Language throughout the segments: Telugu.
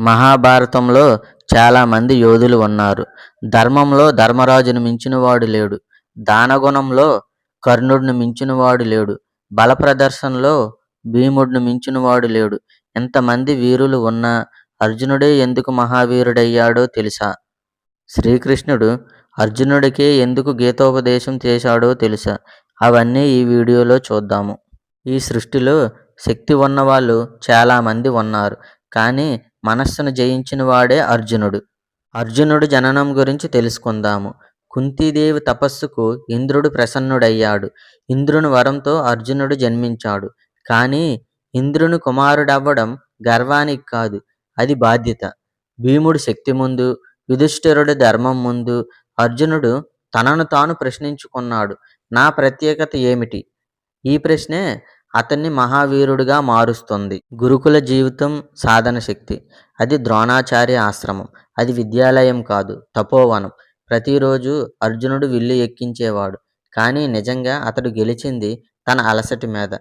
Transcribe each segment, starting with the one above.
మహాభారతంలో చాలామంది యోధులు ఉన్నారు. ధర్మంలో ధర్మరాజును మించినవాడు లేడు. దానగుణంలో కర్ణుడిని మించినవాడు లేడు. బల ప్రదర్శనలో భీముడిని మించినవాడు లేడు. ఇంతమంది వీరులు ఉన్నా అర్జునుడే ఎందుకు మహావీరుడయ్యాడో తెలుసా? శ్రీకృష్ణుడు అర్జునుడికే ఎందుకు గీతోపదేశం చేశాడో తెలుసా? అవన్నీ ఈ వీడియోలో చూద్దాము. ఈ సృష్టిలో శక్తి ఉన్నవాళ్ళు చాలామంది ఉన్నారు. కానీ మనస్సును జయించిన వాడే అర్జునుడు. అర్జునుడు జననం గురించి తెలుసుకుందాము. కుంతీదేవి తపస్సుకు ఇంద్రుడు ప్రసన్నుడయ్యాడు. ఇంద్రుని వరంతో అర్జునుడు జన్మించాడు. కానీ ఇంద్రుని కుమారుడవ్వడం గర్వానికి కాదు, అది బాధ్యత. భీముడు శక్తి ముందు, యుధిష్ఠిరుడి ధర్మం ముందు అర్జునుడు తనను తాను ప్రశ్నించుకున్నాడు. నా ప్రత్యేకత ఏమిటి? ఈ ప్రశ్నే అతన్ని మహావీరుడిగా మారుస్తుంది. గురుకుల జీవితం సాధన శక్తి. అది ద్రోణాచార్య ఆశ్రమం. అది విద్యాలయం కాదు, తపోవనం. ప్రతిరోజు అర్జునుడు విల్లు ఎక్కించేవాడు. కానీ నిజంగా అతడు గెలిచింది తన అలసటి మీద.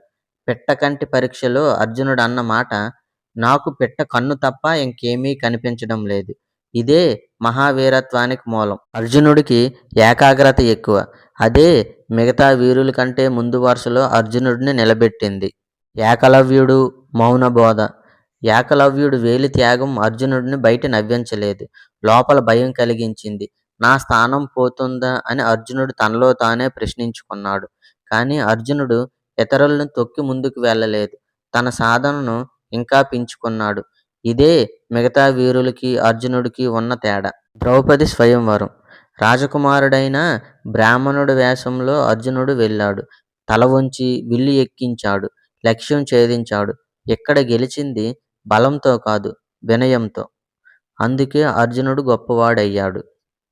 పిట్టకంటి పరీక్షలో అర్జునుడు అన్న మాట నాకు పిట్ట కన్ను తప్ప ఇంకేమీ కనిపించడం లేదు. ఇదే మహావీరత్వానికి మూలం. అర్జునుడికి ఏకాగ్రత ఎక్కువ. అదే మిగతా వీరుల కంటే ముందు వరుసలో అర్జునుడిని నిలబెట్టింది. ఏకలవ్యుడు మౌనబోధ. ఏకలవ్యుడు వేలి త్యాగం అర్జునుడిని బయట నవ్వించలేదు. లోపల భయం కలిగించింది. నా స్థానం పోతుందా అని అర్జునుడు తనలో తానే ప్రశ్నించుకున్నాడు. కానీ అర్జునుడు ఇతరులను తొక్కి ముందుకు వెళ్ళలేదు. తన సాధనను ఇంకా పెంచుకున్నాడు. ఇదే మిగతా వీరులకి అర్జునుడికి ఉన్న తేడా. ద్రౌపది స్వయంవరం. రాజకుమారుడైన బ్రాహ్మణుడి వేషంలో అర్జునుడు వెళ్ళాడు. తల వంచి విల్లు ఎక్కించాడు. లక్ష్యం ఛేదించాడు. ఇక్కడ గెలిచింది బలంతో కాదు, వినయంతో. అందుకే అర్జునుడు గొప్పవాడయ్యాడు.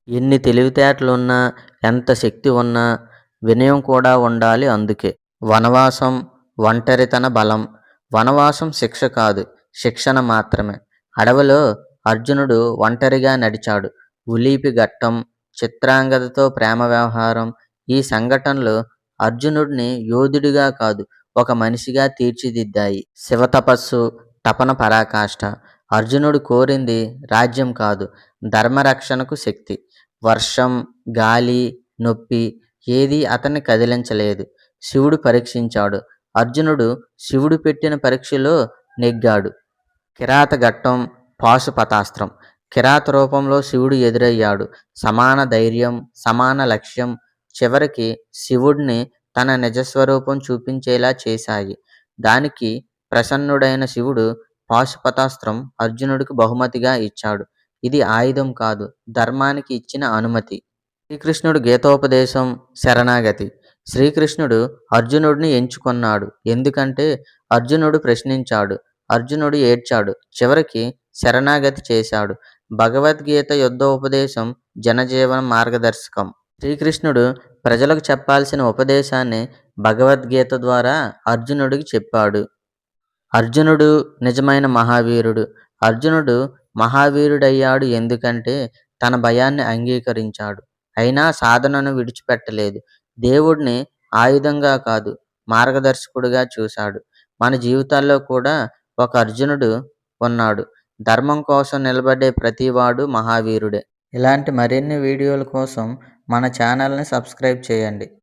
ఎన్ని తెలివితేటలున్నా, ఎంత శక్తి ఉన్నా వినయం కూడా ఉండాలి అందుకే. వనవాసం ఒంటరితన బలం. వనవాసం శిక్ష కాదు, శిక్షణ మాత్రమే. అడవిలో అర్జునుడు ఒంటరిగా నడిచాడు. ఉలీపి ఘట్టం, చిత్రాంగదతో ప్రేమ వ్యవహారం ఈ సంఘటనలు అర్జునుడిని యోధుడిగా కాదు, ఒక మనిషిగా తీర్చిదిద్దాయి. శివ తపస్సు తపన పరాకాష్ఠ. అర్జునుడు కోరింది రాజ్యం కాదు, ధర్మరక్షణకు శక్తి. వర్షం, గాలి, నొప్పి ఏదీ అతన్ని కదిలించలేదు. శివుడు పరీక్షించాడు. అర్జునుడు శివుడు పెట్టిన పరీక్షలో నెగ్గాడు. కిరాత ఘట్టం, పాశుపతాస్త్రం. కిరాత రూపంలో శివుడు ఎదురయ్యాడు. సమాన ధైర్యం, సమాన లక్ష్యం చివరికి శివుడిని తన నిజస్వరూపం చూపించేలా చేశాయి. దానికి ప్రసన్నుడైన శివుడు పాశుపతాస్త్రం అర్జునుడికి బహుమతిగా ఇచ్చాడు. ఇది ఆయుధం కాదు, ధర్మానికి ఇచ్చిన అనుమతి. శ్రీకృష్ణుడు గీతోపదేశం శరణాగతి. శ్రీకృష్ణుడు అర్జునుడిని ఎంచుకున్నాడు. ఎందుకంటే అర్జునుడు ప్రశ్నించాడు. అర్జునుడు ఏడ్చాడు. చివరికి శరణాగతి చేశాడు. భగవద్గీత యుద్ధోపదేశం జనజీవన మార్గదర్శకం. శ్రీకృష్ణుడు ప్రజలకు చెప్పాల్సిన ఉపదేశాన్ని భగవద్గీత ద్వారా అర్జునుడికి చెప్పాడు. అర్జునుడు నిజమైన మహావీరుడు. అర్జునుడు మహావీరుడయ్యాడు ఎందుకంటే తన భయాన్ని అంగీకరించాడు. అయినా సాధనను విడిచిపెట్టలేదు. దేవుడిని ఆయుధంగా కాదు, మార్గదర్శకుడిగా చూశాడు. మన జీవితాల్లో కూడా ఒక అర్జునుడు ఉన్నాడు. ధర్మం కోసం నిలబడే ప్రతివాడు మహావీరుడే. ఇలాంటి మరిన్ని వీడియోల కోసం మన ఛానల్ని సబ్స్క్రైబ్ చేయండి.